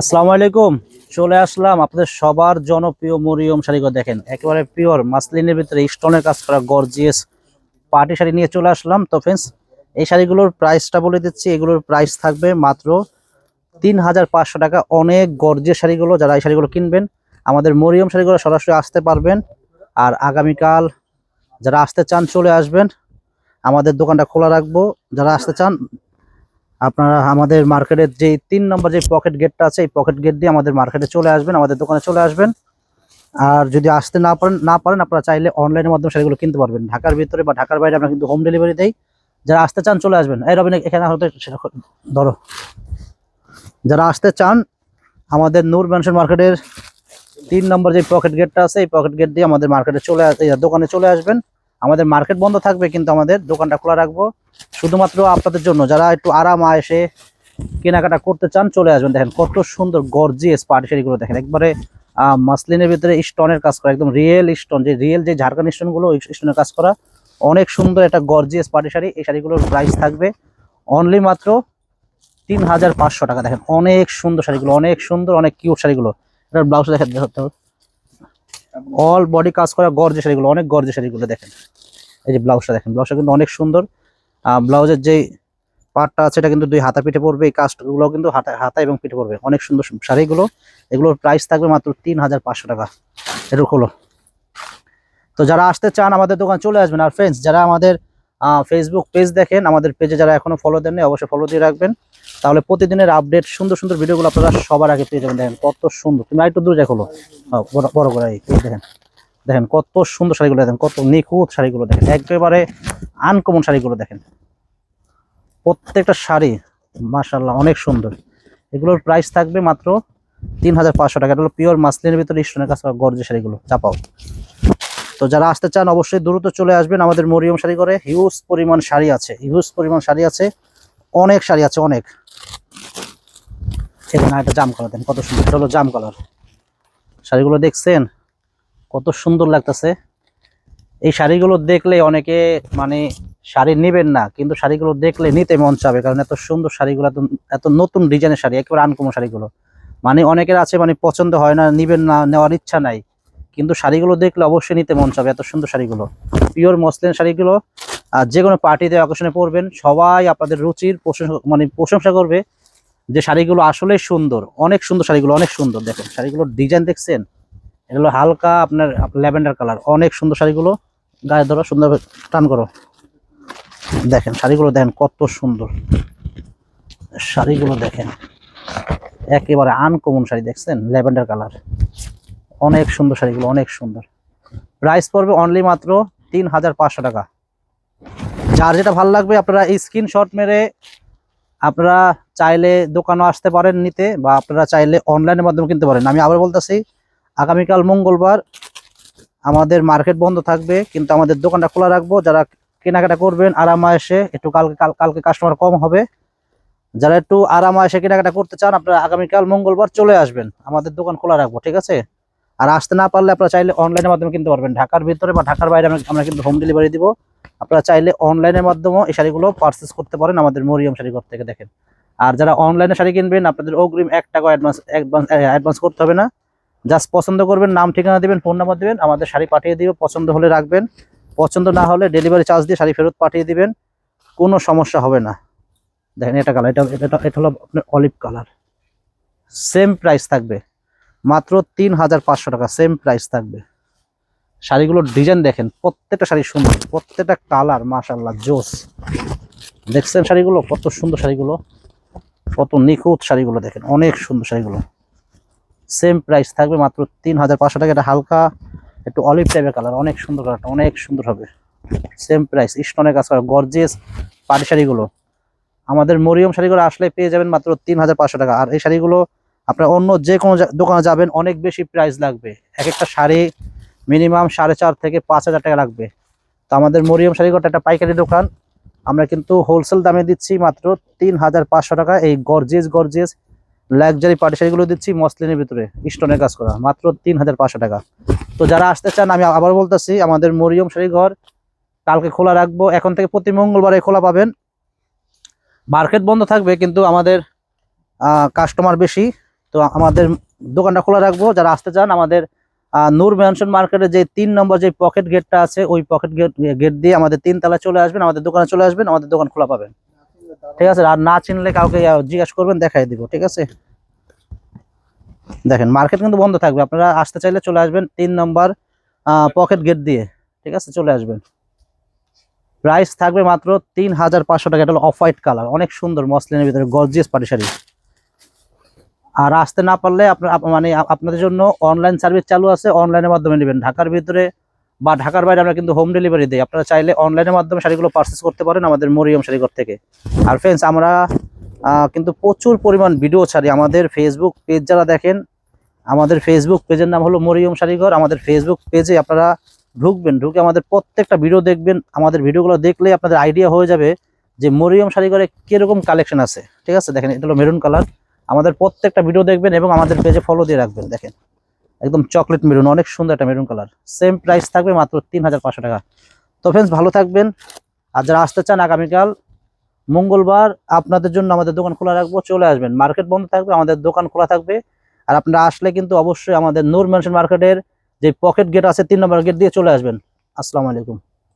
আসসালামু আলাইকুম। চলে আসলাম আপনাদের সবার জনপ্রিয় মরিয়ম শাড়িগুলো দেখেন। একেবারে পিওর মাসলিনের ভিতরে স্টোনের কাজ করা গর্জিয়াস পার্টি শাড়ি নিয়ে চলে আসলাম। তো ফ্রেন্ডস এই শাড়িগুলোর প্রাইসটা বলে দিচ্ছি। এগুলোর প্রাইস থাকবে মাত্র তিন হাজার পাঁচশো টাকা। অনেক গর্জিয়াস শাড়িগুলো যারা এই শাড়িগুলো কিনবেন, আমাদের মরিয়ম শাড়িগুলো সরাসরি আসতে পারবেন। আর আগামীকাল যারা আসতে চান চলে আসবেন। আমাদের দোকানটা খোলা রাখব। যারা আসতে চান আপনারা আমাদের মার্কেটের যে তিন নম্বর যে পকেট গেটটা আছে, এই পকেট গেট দিয়ে আমাদের মার্কেটে চলে আসবেন, আমাদের দোকানে চলে আসবেন। আর যদি আসতে না পারেন না পারেন, আপনারা চাইলে অনলাইনের মাধ্যমে সেগুলো কিনতে পারবেন। ঢাকার ভিতরে বা ঢাকার বাইরে আমরা কিন্তু হোম ডেলিভারি দেই। যারা আসতে চান, চলে আসবেন। এই রবিন এখানে হতে ধরো। যারা আসতে চান, আমাদের নূর ম্যানশন মার্কেটের তিন নম্বর যে পকেট গেটটা আছে, এই পকেট গেট দিয়ে আমাদের মার্কেটে চলে দোকানে চলে আসবেন। আমাদের মার্কেট বন্ধ থাকবে, কিন্তু আমাদের দোকানটা খোলা রাখব। শুধুমাত্র আপনাদের জন্য, যারা একটু আরাম এসে কেনাকাটা করতে চান, চলে আসবেন। দেখেন কত সুন্দর গর্জিয়াস পার্টি শাড়িগুলো দেখেন। একবারে মাসলিনের ভিতরে স্টোনের কাজ করা, একদম রিয়েল স্টোন যে রিয়েল যে ঝাড়খান্ড স্টোনগুলো স্টোনের কাজ করা। অনেক সুন্দর একটা গর্জিয়াস পার্টি শাড়ি। এই শাড়িগুলোর প্রাইস থাকবে অনলি মাত্র তিন হাজার পাঁচশো টাকা। দেখেন অনেক সুন্দর শাড়িগুলো, অনেক সুন্দর, অনেক কিউট শাড়িগুলো। এটার ব্লাউজ দেখেন অল বডি কাজ করা গর্জে শাড়িগুলো, অনেক গর্জে শাড়িগুলো দেখেন। এই যে ব্লাউজটা দেখেন ব্লাউজটা কিন্তু অনেক সুন্দর। ব্লাউজের যে পার্টটা আছে, এটা কিন্তু দুই হাতা পিঠে পড়বে এই কাজগুলো কিন্তু হাতা হাতা এবং পিঠে পড়বে অনেক সুন্দর শাড়িগুলো। এগুলোর প্রাইস থাকবে মাত্র তিন হাজার পাঁচশো টাকা। এরকম হলো। তো যারা আসতে চান আমাদের দোকান, চলে আসবেন। আর ফ্রেন্ডস যারা আমাদের ফেসবুক পেজ দেখেন, আমাদের পেজে যারা এখনও ফলো দেননি, অবশ্যই ফলো দিয়ে রাখবেন। তাহলে প্রতিদিনের আপডেট সুন্দর সুন্দর ভিডিওগুলো আপনারা সবার আগে পেয়ে যাবেন। দেখেন কত সুন্দর। তুমি একটু দূরে দেখো। বড় বড় করে দেখেন। দেখেন কত সুন্দর শাড়িগুলো দেখেন, কত নিখুঁত শাড়িগুলো দেখেন, একেবারে আনকমন শাড়িগুলো দেখেন। প্রত্যেকটা শাড়ি মাশাল্লাহ অনেক সুন্দর। এগুলোর প্রাইস থাকবে মাত্র তিন হাজার পাঁচশো টাকা। এটা হলো পিওর মাসলিনের ভিতরে স্টোনের কাছে গর্জে শাড়িগুলো, চাপাও। তো যারা আসতে চান, অবশ্যই দ্রুত চলে আসবেন। আমাদের মরিয়ম শাড়ি করে হিউজ পরিমাণ শাড়ি আছে হিউজ পরিমাণ শাড়ি আছে, অনেক শাড়ি আছে, অনেক। এখানে একটা জাম কালার দেন কত সুন্দর, এটা হলো জাম কালার শাড়িগুলো দেখছেন? কত সুন্দর লাগতেছে। এই শাড়িগুলো দেখলে অনেকে মানে শাড়ি নেবেন না, কিন্তু শাড়িগুলো দেখলে নিতে মন চাবে, কারণ এত সুন্দর শাড়িগুলো, এত এত নতুন ডিজাইনের শাড়ি, একেবারে আনকমন শাড়িগুলো। মানে অনেকের আছে মানে পছন্দ হয় না, নিবেন না, নেওয়ার ইচ্ছা নাই, কিন্তু শাড়িগুলো দেখলে অবশ্যই নিতে মন চাবে এত সুন্দর শাড়িগুলো। পিওর মসলিন শাড়িগুলো, আর যে কোনো পার্টিতে অকেশনে পরবেন, সবাই আপনাদের রুচির প্রশংসা মানে প্রশংসা করবে যে শাড়িগুলো আসলেই সুন্দর, অনেক সুন্দর শাড়িগুলো, অনেক সুন্দর। দেখেন, শাড়িগুলোর ডিজাইন দেখছেন? এগুলো হালকা আপনার ল্যাভেন্ডার কালার। অনেক সুন্দর শাড়িগুলো, গায়ে ধরো সুন্দরভাবে টান করো। দেখেন, শাড়িগুলো দেখেন কত সুন্দর। শাড়িগুলো দেখেন, একেবারে আনকমন শাড়ি, দেখছেন? Lavender colour. অনেক সুন্দর শাড়িগুলো, অনেক সুন্দর। প্রাইস পড়বে অনলি মাত্র তিন হাজার পাঁচশো টাকা। যার যেটা ভালো লাগবে, আপনারা স্ক্রিনশট মেরে আপনারা চাইলে দোকানও আসতে পারেন নিতে, বা আপনারা চাইলে অনলাইনের মাধ্যমে কিনতে পারেন। আমি আবার বলতেছি আগামীকাল মঙ্গলবার আমাদের মার্কেট বন্ধ থাকবে, কিন্তু আমাদের দোকানটা খোলা রাখব। যারা কেনাকাটা করবেন, আরামা এসে একটু কালকে, কাল- কালকে কাস্টমার কম হবে। যারা একটু আরামা এসে কেনাকাটা করতে চান, আপনারা আগামীকাল মঙ্গলবার চলে আসবেন। আমাদের দোকান খোলা রাখব, ঠিক আছে? আর আসতে না পারলে আপনারা চাইলে অনলাইনের মাধ্যমে কিনতে পারবেন। ঢাকার ভিতরে বা ঢাকার বাইরে আমরা- কিন্তু হোম ডেলিভারি দিব। আপনারা চাইলে অনলাইনের মাধ্যমেও এই শাড়িগুলো পারচেস করতে পারেন আমাদের মরিয়ম শাড়িঘর থেকে, দেখেন। আর যারা অনলাইনে শাড়ি কিনবেন, আপনাদের অগ্রিম এক টাকা অ্যাডভান্স অ্যাডভান্স করতে হবে না। জাস্ট পছন্দ করবেন, নাম ঠিকানা দিবেন, ফোন নাম্বার দেবেন, আমাদের শাড়ি পাঠিয়ে দিবে, পছন্দ হলে রাখবেন। পছন্দ না হলে ডেলিভারি চার্জ দিয়ে শাড়ি ফেরত পাঠিয়ে দিবেন। কোনো সমস্যা হবে না। দেখেন এটা কালার এটা এটা এটা হলো আপনার অলিভ কালার সেম প্রাইস থাকবে। মাত্র তিন হাজার পাঁচশো টাকা সেম প্রাইস থাকবে। শাড়িগুলোর ডিজাইন দেখেন, প্রত্যেকটা শাড়ি সুন্দর, প্রত্যেকটা কালার মাশাল্লাহ জোস। দেখছেন শাড়িগুলো, কত সুন্দর শাড়িগুলো, কত নিখুঁত শাড়িগুলো দেখেন, অনেক সুন্দর শাড়িগুলো। সেম প্রাইস থাকবে মাত্র তিন হাজার পাঁচশো টাকা। এটা হালকা একটু অলিভ টাইপের কালার অনেক সুন্দর কালারটা অনেক সুন্দর হবে। সেম প্রাইস স্টোনের কাজ করা গর্জিয়াস পাটি শাড়িগুলো। আমাদের মরিয়ম শাড়িগুলো আসলে পেয়ে যাবেন মাত্র তিন হাজার পাঁচশো টাকা। আর এই শাড়িগুলো আপনার অন্য যে কোনো দোকানে যাবেন, অনেক বেশি প্রাইস লাগবে। এক একটা শাড়ি মিনিমাম সাড়ে চার থেকে পাঁচ হাজার টাকা লাগবে। তো আমাদের মরিয়ম শাড়িঘরটা একটা পাইকারি দোকান। আমরা কিন্তু হোলসেল দামে দিচ্ছি মাত্র তিন হাজার পাঁচশো টাকা। এই গর্জিয়াস গর্জিয়াস লাক্সারি পাটি শাড়িগুলো দিচ্ছি, মসলিনের ভিতরে স্টোনের কাজ করা, মাত্র তিন হাজার পাঁচশো টাকা। তো যারা আসতে চান, আমি আবার বলতেছি, আমাদের মরিয়ম শাড়ি ঘর কালকে খোলা রাখব, এখন থেকে প্রতি মঙ্গলবারে খোলা পাবেন। মার্কেট বন্ধ থাকবে, কিন্তু আমাদের কাস্টমার বেশি, তো আমাদের দোকানটা খোলা রাখব। যারা আসতে চান, আমাদের নূর ম্যানশন মার্কেটে যে তিন নম্বর যে পকেট গেটটা আছে, ওই পকেট গেট গেট দিয়ে আমাদের তিন তলায় চলে আসবেন, আমাদের দোকানে চলে আসবেন, আমাদের দোকান খোলা পাবেন। ঠিক আছে? আর না চিনলে কাউকে জিজ্ঞাসা করবেন, দেখাই দিব, ঠিক আছে? দেখেন, মার্কেট কিন্তু বন্ধ থাকবে। আপনারা আসতে চাইলে চলে আসবেন তিন নম্বর পকেট গেট দিয়ে, ঠিক আছে? চলে আসবেন। প্রাইস থাকবে মাত্র তিন হাজার পাঁচশো টাকা। এটা হলো অফ হোয়াইট কালার। অনেক সুন্দর, মসলিনের ভিতরে গর্জিয়াস পাটি শাড়ি। আর আসতে না পারলে আপনার, আপ- মানে আপনাদের জন্য অনলাইন সার্ভিস চালু আছে। অনলাইনের মাধ্যমে নেবেন। ঢাকার ভিতরে বা ঢাকার বাইরে আমরা কিন্তু হোম ডেলিভারি দিই। আপনারা চাইলে অনলাইনের মাধ্যমে শাড়িগুলো পারচেস করতে পারেন আমাদের মরিয়ম শাড়িঘর থেকে। আর ফ্রেন্ডস আমরা কিন্তু প্রচুর পরিমাণ ভিডিও ছাড়ি। আমাদের ফেসবুক পেজ যারা দেখেন, আমাদের ফেসবুক পেজের নাম হলো মরিয়ম শাড়িঘর। আমাদের ফেসবুক পেজে আপনারা ঢুকবেন, ঢুকে আমাদের প্রত্যেকটা ভিডিও দেখবেন। আমাদের ভিডিওগুলো দেখলে আপনাদের আইডিয়া হয়ে যাবে যে মরিয়ম শাড়িঘরে কীরকম কালেকশন আছে। ঠিক আছে? দেখেন, এটা হলো মেরুন কালার আমাদের প্রত্যেকটা ভিডিও দেখবেন এবং আমাদের পেজে ফলো দিয়ে রাখবেন, দেখেন। একদম চকলেট মেরুন, অনেক সুন্দর একটা মেরুন কালার। সেম প্রাইস থাকবে মাত্র তিন হাজার পাঁচশো টাকা। তো ফ্রেন্ডস ভালো থাকবেন। আর যারা আসতে চান আগামীকাল, মঙ্গলবার, আপনাদের জন্য আমাদের দোকান খোলা রাখব, চলে আসবেন। মার্কেট বন্ধ থাকবে, আমাদের দোকান খোলা থাকবে। আর আপনারা আসলে কিন্তু অবশ্যই আমাদের নূর মেনশন মার্কেটের যে পকেট গেট আছে, তিন নম্বর গেট দিয়ে চলে আসবেন। আসসালামু আলাইকুম।